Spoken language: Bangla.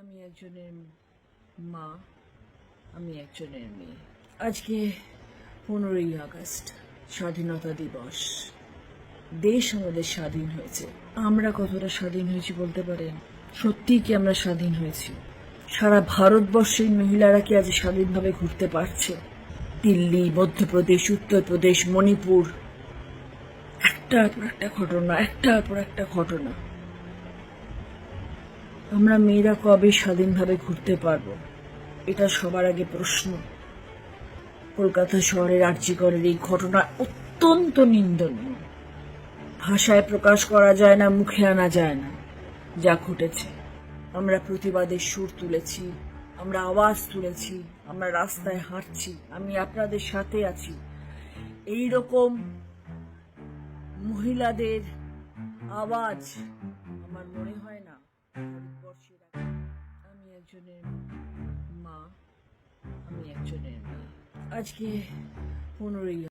আমি একজনের মা, আমি একজনের মেয়ে। আজকে পনেরোই আগস্ট, স্বাধীনতা দিবস। দেশ আমাদের স্বাধীন হয়েছে। আমরা কতটা স্বাধীন হয়েছি বলতে পারেন? সত্যিই কি আমরা স্বাধীন হয়েছি? সারা ভারতবর্ষের মহিলারা কি আজ স্বাধীনভাবে ঘুরতে পারছে? দিল্লি, মধ্যপ্রদেশ, উত্তরপ্রদেশ, মণিপুর। একটার পর একটা ঘটনা, একটার পর একটা ঘটনা। আমরা মেয়েরা কবে স্বাধীনভাবে ঘুরতে পারব? এটা সবার আগে প্রশ্ন। কলকাতা শহরের আর্যিকরের এই ঘটনা অত্যন্ত নিন্দনীয়। ভাষায় প্রকাশ করা যায় না, মুখে আনা যায় না। যা ঘটেছে, আমরা প্রতিবাদের সুর তুলেছি, আমরা আওয়াজ তুলেছি, আমরা রাস্তায় হাঁটছি, আমি আপনাদের সাথে আছি। এই রকম মহিলাদের আওয়াজ আমার মনে হয় না। আমি একজনের মা আমি একজনের মেয়ে। আজকে পনেরোই